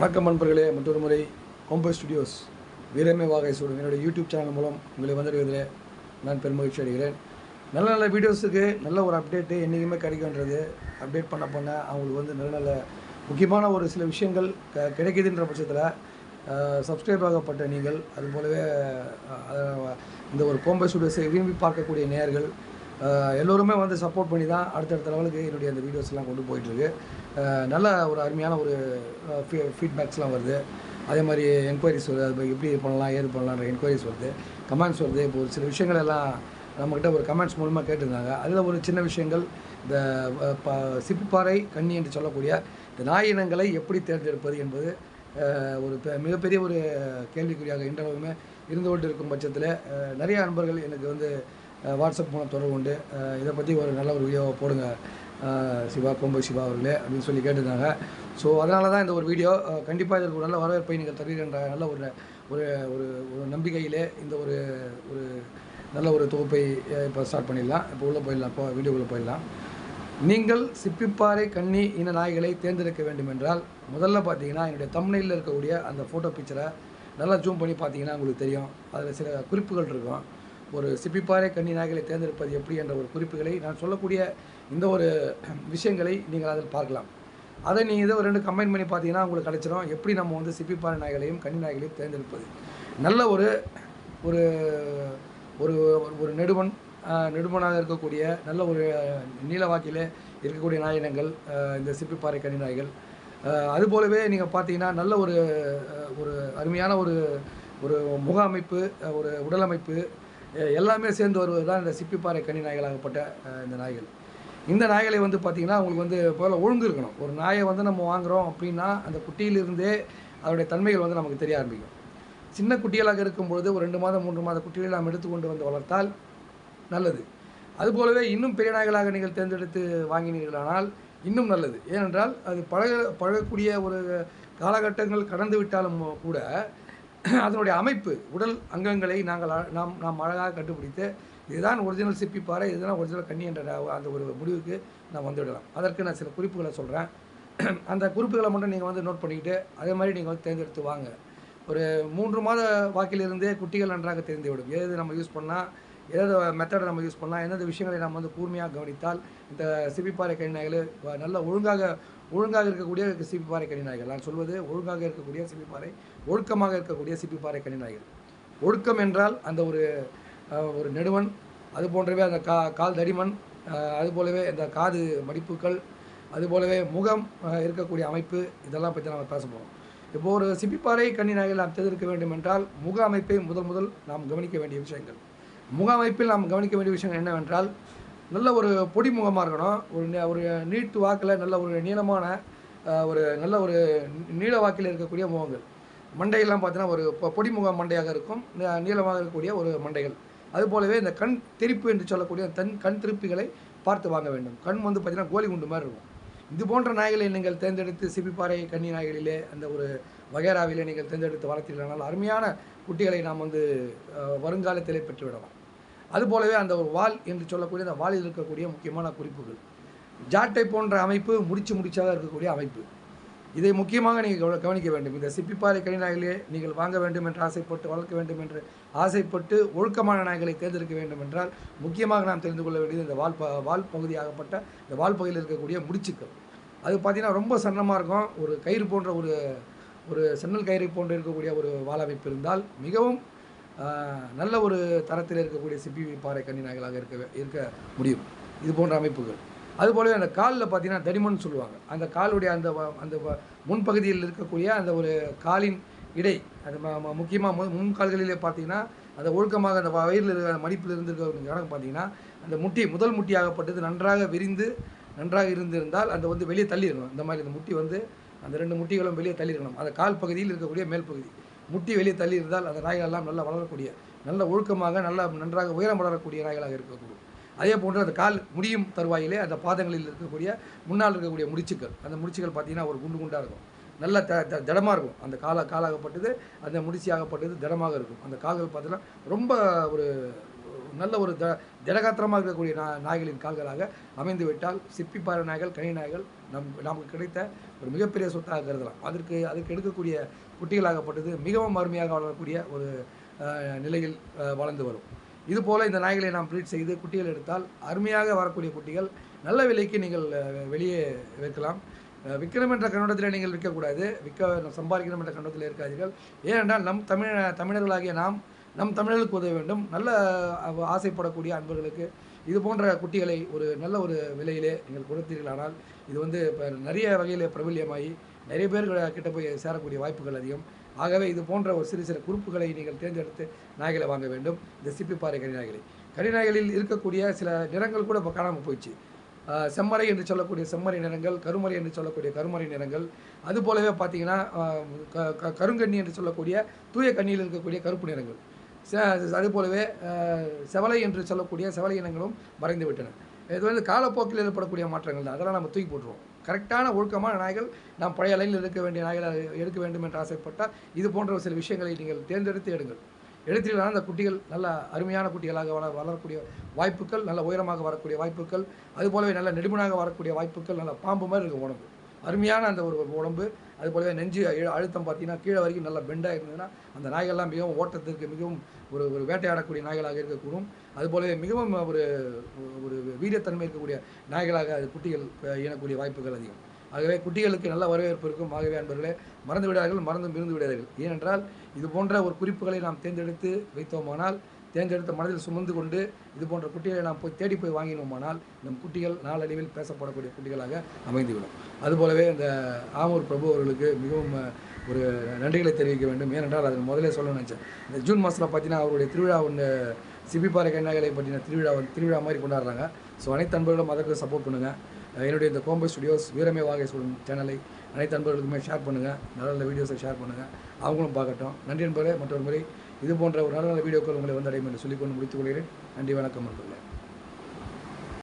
வணக்கம் நண்பர்களே மற்றொரு முறை கோம்பை ஸ்டுடியோஸ் வீரமே வாகை சூடும் என்னுடைய யூடியூப் சேனல் மூலம் உங்களை வந்தடைவதில் நான் பெருமகிழ்ச்சி அடைகிறேன். நல்ல நல்ல வீடியோஸுக்கு நல்ல ஒரு அப்டேட்டு என்றைக்குமே கிடைக்குன்றது அப்டேட் பண்ண பண்ண அவங்களுக்கு வந்து நல்ல நல்ல முக்கியமான ஒரு சில விஷயங்கள் க கிடைக்குதுன்ற பட்சத்தில் சப்ஸ்கிரைப் ஆகப்பட்ட நீங்கள் அதுபோலவே இந்த ஒரு கோம்பை ஸ்டுடியோஸை விரும்பி பார்க்கக்கூடிய நேயர்கள் எல்லோருமே வந்து சப்போர்ட் பண்ணி தான் அடுத்தடுத்த லெவலுக்கு என்னுடைய அந்த வீடியோஸ்லாம் கொண்டு போயிட்டுருக்கு. நல்ல ஒரு அருமையான ஒரு ஃபீட்பேக்ஸ்லாம் வருது. அதே மாதிரி என்கொயரிஸ் வருது. அது எப்படி பண்ணலாம் ஏது பண்ணலான்ற என்கொயரிஸ் வருது. கமெண்ட்ஸ் வருது. இப்போ ஒரு சில விஷயங்கள் எல்லாம் நம்மக்கிட்ட ஒரு கமெண்ட்ஸ் மூலமாக கேட்டிருந்தாங்க. அதில் ஒரு சின்ன விஷயங்கள் இந்த ப சிப்பிப்பாறை கன்னி என்று சொல்லக்கூடிய இந்த நாய் இனங்களை எப்படி தேர்ந்தெடுப்பது என்பது ஒரு பெ- மிகப்பெரிய ஒரு கேள்விக்குறியாக இன்றளவுமே இருந்து கொண்டு இருக்கும் பட்சத்தில் நிறைய நண்பர்கள் எனக்கு வந்து வாட்ஸ்அப் மூலம் தொடர்பு உண்டு. இதை பற்றி ஒரு நல்ல ஒரு வீடியோவை போடுங்க. சிவா கொம்பை சிவா அவர்களே அப்படின்னு சொல்லி கேட்டிருந்தாங்க. ஸோ அதனால தான் இந்த ஒரு வீடியோ கண்டிப்பாக இதற்கு ஒரு நல்ல வரவேற்பை நீங்கள் தருவீர்கள் நல்ல ஒரு ஒரு ஒரு ஒரு நம்பிக்கையிலே இந்த ஒரு ஒரு நல்ல ஒரு தொகுப்பை இப்போ ஸ்டார்ட் பண்ணிடலாம். இப்போ உள்ளே போயிடலாம். இப்போ வீடியோக்குள்ளே போயிடலாம். நீங்கள் சிப்பிப்பாறை கன்னி இன நாய்களை தேர்ந்தெடுக்க வேண்டும் என்றால் முதல்ல பார்த்தீங்கன்னா என்னுடைய தம்னையில் இருக்கக்கூடிய அந்த ஃபோட்டோ பிக்சரை நல்லா ஜூம் பண்ணி பார்த்தீங்கன்னா உங்களுக்கு தெரியும். அதில் சில குறிப்புகள் இருக்கும். ஒரு சிப்பிப்பாறை கன்னி நாய்களை தேர்ந்தெடுப்பது எப்படி என்ற ஒரு குறிப்புகளை நான் சொல்லக்கூடிய இந்த ஒரு விஷயங்களை நீங்கள் அதில் பார்க்கலாம். அதை நீங்கள் இதை ஒரு ரெண்டு கம்பைன் பண்ணி பார்த்தீங்கன்னா உங்களுக்கு கிடைச்சிரும். எப்படி நம்ம வந்து சிப்பிப்பாறை நாய்களையும் கன்னி நாய்களையும் தேர்ந்தெடுப்பது? நல்ல ஒரு ஒரு ஒரு ஒரு நெடுமன் நெடுமனாக இருக்கக்கூடிய நல்ல ஒரு நீலவாக்கில் இருக்கக்கூடிய நாயினங்கள் இந்த சிப்பிப்பாறை கன்னி நாய்கள். அதுபோலவே நீங்கள் பார்த்தீங்கன்னா நல்ல ஒரு ஒரு அருமையான ஒரு ஒரு முக அமைப்பு ஒரு உடலமைப்பு எல்லாமே சேர்ந்து வருவது தான் இந்த சிப்பிப்பாறை கனி நாய்களாகப்பட்ட இந்த நாய்கள். இந்த நாய்களை வந்து பார்த்திங்கன்னா உங்களுக்கு வந்து போல ஒழுங்கு இருக்கணும் ஒரு நாயை வந்து நம்ம வாங்குகிறோம் அப்படின்னா அந்த குட்டியிலிருந்தே அதனுடைய தன்மைகள் வந்து நமக்கு தெரிய ஆரம்பிக்கும். சின்ன குட்டிகளாக இருக்கும்பொழுது ஒரு ரெண்டு மாதம் மூன்று மாத குட்டிகளை நாம் எடுத்துக்கொண்டு வந்து வளர்த்தால் நல்லது. அதுபோலவே இன்னும் பெரிய நாய்களாக நீங்கள் தேர்ந்தெடுத்து வாங்கினீர்களானால் இன்னும் நல்லது. ஏனென்றால் அது பழக பழகக்கூடிய ஒரு காலகட்டங்கள் கடந்து விட்டாலும் கூட அதனுடைய அமைப்பு உடல் அங்கங்களை நாங்கள் நாம் நாம் அழகாக கண்டுபிடித்து இதுதான் ஒரிஜினல் சிப்பிப்பாறை இதுதான் ஒரிஜினல் கண்ணி என்ற அந்த ஒரு முடிவுக்கு நான் வந்துவிடலாம். அதற்கு நான் சில குறிப்புகளை சொல்கிறேன் அந்த குறிப்புகளை மட்டும் நீங்கள் வந்து நோட் பண்ணிக்கிட்டு அதே மாதிரி நீங்கள் வந்து தேர்ந்தெடுத்து வாங்க. ஒரு மூன்று மாத வாக்கிலிருந்தே குட்டிகள் நன்றாக தெரிந்துவிடும். எது நம்ம யூஸ் பண்ணால் எதாவது மெத்தடை நம்ம யூஸ் பண்ணலாம். எந்தெந்த விஷயங்களை நம்ம வந்து கூர்மையாக கவனித்தால் இந்த சிப்பிப்பாறை கழிநாய்கள் நல்ல ஒழுங்காக ஒழுங்காக இருக்கக்கூடிய சிப்பிப்பாறை கழிநாய்கள் நான் சொல்வது ஒழுங்காக இருக்கக்கூடிய சிப்பிப்பாறை ஒழுக்கமாக இருக்கக்கூடிய சிப்பிப்பாறை கழிநாய்கள் ஒழுக்கம் என்றால் அந்த ஒரு ஒரு நெடுவன் அது போன்றவே அந்த கா கால் தடிமன் அது போலவே இந்த காது மடிப்புகள் அது போலவே முகம் இருக்கக்கூடிய அமைப்பு இதெல்லாம் பற்றி நம்ம பேச போகிறோம் இப்போது ஒரு சிப்பிப்பாறை கண்ணி நாய்கள் நாம் தெரிந்திருக்க வேண்டும் என்றால் முக அமைப்பை முதல் முதல் நாம் கவனிக்க வேண்டிய விஷயங்கள். முக அமைப்பில் நாம் கவனிக்க வேண்டிய விஷயம் என்னவென்றால் நல்ல ஒரு பொடி முகமாக இருக்கணும். ஒரு ஒரு நீட்டு வாக்கில் நல்ல ஒரு நீளமான ஒரு நல்ல ஒரு நீள வாக்கில் இருக்கக்கூடிய முகங்கள். மண்டையெல்லாம் பார்த்தீங்கன்னா ஒரு பொடி முக மண்டையாக இருக்கும். நீளமாக இருக்கக்கூடிய ஒரு மண்டைகள். அதுபோலவே இந்த கண் திருப்பு என்று சொல்லக்கூடிய தன் கண் திருப்பிகளை பார்த்து வாங்க வேண்டும். கண் வந்து பார்த்தீங்கன்னா கோலி குண்டு மாதிரி இருக்கும். இது போன்ற நாய்களை நீங்கள் தேர்ந்தெடுத்து சிப்பிப்பாறை கன்னி நாய்களிலே அந்த ஒரு வகைராவிலே நீங்கள் தேர்ந்தெடுத்து வளர்த்தீர்களானால் அருமையான குட்டிகளை நாம் வந்து வருங்காலத்திலே பெற்றுவிடலாம். அதுபோலவே அந்த ஒரு வால் என்று சொல்லக்கூடிய அந்த வாலில் இருக்கக்கூடிய முக்கியமான குறிப்புகள். ஜாட்டை போன்ற அமைப்பு முடிச்சு முடிச்சாக இருக்கக்கூடிய அமைப்பு. இதை முக்கியமாக நீங்கள் கவனிக்க வேண்டும். இந்த சிப்பிப்பாறை கனி நாய்களே நீங்கள் வாங்க வேண்டும் என்று ஆசைப்பட்டு வளர்க்க வேண்டும் என்று ஆசைப்பட்டு ஒழுக்கமான நாய்களை தேர்ந்தெடுக்க வேண்டும் என்றால் முக்கியமாக நாம் தெரிந்து கொள்ள வேண்டியது இந்த வால் ப வால் பகுதியாகப்பட்ட இந்த வால் பகுதியில் இருக்கக்கூடிய முடிச்சுக்கள். அது பார்த்தீங்கன்னா ரொம்ப சன்னமாக இருக்கும். ஒரு கயிறு போன்ற ஒரு ஒரு சென்னல் கயிறு போன்று இருக்கக்கூடிய ஒரு வால் அமைப்பு இருந்தால் மிகவும் நல்ல ஒரு தரத்தில் இருக்கக்கூடிய சிப்பிவி பாறை கன்னிநாய்களாக இருக்க இருக்க முடியும். இது போன்ற அமைப்புகள். அதுபோலவே அந்த காலில் பார்த்தீங்கன்னா தடிமன் சொல்லுவாங்க. அந்த காலுடைய அந்த வ- அந்த முன்பகுதியில் இருக்கக்கூடிய அந்த ஒரு காலின் இடை அது முக்கியமாக மு முன் கால்களிலே பார்த்தீங்கன்னா அந்த ஒழுக்கமாக அந்த வயிறில் இருக்கிற மடிப்பில் இருந்து இருக்கிற கணக்கு பார்த்தீங்கன்னா அந்த முட்டி முதல் முட்டியாகப்பட்டது நன்றாக விரிந்து நன்றாக இருந்திருந்தால் அந்த வந்து வெளியே தள்ளிடணும். இந்த மாதிரி அந்த முட்டி வந்து அந்த ரெண்டு முட்டிகளும் வெளியே தள்ளிடணும். அந்த கால் பகுதியில் இருக்கக்கூடிய மேல் பகுதி. முட்டி வெளியே தள்ளி இருந்தால் அந்த நாய்கள் எல்லாம் நல்லா வளரக்கூடிய நல்ல ஒழுக்கமாக நல்லா நன்றாக உயரம் வளரக்கூடிய நாய்களாக இருக்கக்கூடும். அதே போன்று அந்த கால் முடியும் தருவாயிலே அந்த பாதங்களில் இருக்கக்கூடிய முன்னால் இருக்கக்கூடிய முடிச்சுக்கள். அந்த முடிச்சுக்கள் பார்த்தீங்கன்னா ஒரு குண்டு குண்டாக இருக்கும். நல்ல த த- திடமாக இருக்கும். அந்த கால காலாகப்பட்டது அந்த முடிச்சியாகப்பட்டது திடமாக இருக்கும். அந்த கால்கள் பார்த்தீங்கன்னா ரொம்ப ஒரு நல்ல ஒரு த திடகாத்திரமாக இருக்கக்கூடிய நா நாய்களின் கால்களாக அமைந்து விட்டால் சிப்பிப்பாறை நாய்கள் கனி நாய்கள் நம் நமக்கு கிடைத்த ஒரு மிகப்பெரிய சொத்தாக கருதலாம். அதற்கு அதற்கு எடுக்கக்கூடிய குட்டிகளாகப்பட்டது மிகவும் அருமையாக வளரக்கூடிய ஒரு நிலையில் வளர்ந்து வரும். இதுபோல் இந்த நாய்களை நாம் ப்ரீட் செய்து குட்டிகள் எடுத்தால் அருமையாக வரக்கூடிய குட்டிகள் நல்ல விலைக்கு நீங்கள் வெளியே விற்கலாம். விற்கணும் என்ற கண்ணோட்டத்தில் நீங்கள் விற்கக்கூடாது. விற்க சம்பாதிக்கணும் என்ற கண்ணோட்டத்தில் இருக்காதீர்கள். ஏனென்றால் நம் தமிழ தமிழர்களாகிய நாம் நம் தமிழர்களுக்கு உதவ வேண்டும். நல்ல ஆசைப்படக்கூடிய அன்பர்களுக்கு இது போன்ற குட்டிகளை ஒரு நல்ல ஒரு விலையிலே நீங்கள் கொடுத்தீர்களானால் இது வந்து இப்போ நிறைய வகையில் பிரபல்யமாகி நிறைய பேர் கிட்ட போய் சேரக்கூடிய வாய்ப்புகள் அதிகம். ஆகவே இது போன்ற ஒரு சிறு சிறு குறிப்புகளை நீங்கள் தேர்ந்தெடுத்து நாய்களை வாங்க வேண்டும். இந்த சிப்பிப்பாறை கனிநாய்களை கனிநாய்களில் இருக்கக்கூடிய சில நிறங்கள் கூட இப்போ காணாமல் போயிடுச்சு. செம்மறை என்று சொல்லக்கூடிய செம்மறை நிறங்கள் கருமறை என்று சொல்லக்கூடிய கருமறை நிறங்கள் அது போலவே பார்த்தீங்கன்னா க- க- கருங்கண்ணி என்று சொல்லக்கூடிய தூய கண்ணியில் இருக்கக்கூடிய கருப்பு நிறங்கள். அதுபோலவே செவலை என்று சொல்லக்கூடிய செவலை இனங்களும் மறைந்து விட்டன. இது வந்து காலப்போக்கில் ஏற்படக்கூடிய மாற்றங்கள் தான். அதெல்லாம் நம்ம தூக்கி போட்டுருவோம். கரெக்டான ஒழுக்கமான நாய்கள் நாம் பழைய லைனில் எடுக்க வேண்டிய நாய்களை எடுக்க வேண்டும் என்று ஆசைப்பட்டால் இது போன்ற சில விஷயங்களை நீங்கள் தேர்ந்தெடுத்து எடுங்கள். எடுத்தீர்களான அந்த குட்டிகள் நல்ல அருமையான குட்டிகளாக வள வளரக்கூடிய வாய்ப்புகள் நல்ல உயரமாக வரக்கூடிய வாய்ப்புகள் அதுபோலவே நல்ல நெடுமனாக வரக்கூடிய வாய்ப்புகள் நல்ல பாம்பு மாதிரி இருக்கும் உடம்பு. அருமையான அந்த ஒரு உடம்பு. அது போலவே நெஞ்சு அழு- அழுத்தம் பார்த்தீங்கன்னா கீழே வரைக்கும் நல்லா பெண்டாக இருந்ததுன்னா அந்த நாய்கள்லாம் மிகவும் ஓட்டத்திற்கு மிகவும் ஒரு ஒரு வேட்டையாடக்கூடிய நாய்களாக இருக்கக்கூடும். அதுபோலவே மிகவும் ஒரு ஒரு வீரியத்தன்மை இருக்கக்கூடிய நாய்களாக அது குட்டிகள் அஹ், வாய்ப்புகள் அதிகம். ஆகவே குட்டிகளுக்கு நல்ல வரவேற்பு இருக்கும். ஆகவே அன்பர்களே மறந்து விடார்கள் மறந்தும் இருந்து விடார்கள் ஏனென்றால் இது போன்ற ஒரு குறிப்புகளை நாம் தேர்ந்தெடுத்து வைத்தோமானால் தேர்ந்தெடுத்த மனதில் சுமந்து கொண்டு இது போன்ற குட்டிகளை நாம் போய் தேடி போய் வாங்கினோமானால் நம் குட்டிகள் நாளடைவில் பேசப்படக்கூடிய குட்டிகளாக அமைந்துவிடும். அதுபோலவே இந்த ஆமூர் பிரபு அவர்களுக்கு மிகவும் ஒரு நன்றிகளை தெரிவிக்க வேண்டும். ஏனென்றால் அதன் முதலே சொல்ல நினச்சேன். இந்த ஜூன் மாதத்தில் பார்த்தீங்கன்னா அவருடைய திருவிழா ஒன்று சிபிப்பாறை கண்ணாகளை பற்றின திருவிழா திருவிழா மாதிரி கொண்டாடுறாங்க. ஸோ அனைத்து அன்பர்களும் அதற்கு சப்போர்ட் பண்ணுங்கள் என்னுடைய இந்த கோம்பை ஸ்டுடியோஸ் வீரமே வாகை சொல்லும் சேனலை அனைத்து அன்பர்களுக்குமே ஷேர் பண்ணுங்கள் நல்ல நல்ல வீடியோஸை ஷேர் பண்ணுங்கள் அவங்களும் பார்க்கட்டும். நன்றி நண்பர்களே மற்றொரு முறை இது போன்ற ஒரு நல்ல வீடியோக்கள் உங்களை வந்தடையும் என்று சொல்லிக்கொண்டு முடித்துக் கொள்கிறேன். நன்றி வணக்கம் நண்பர்களே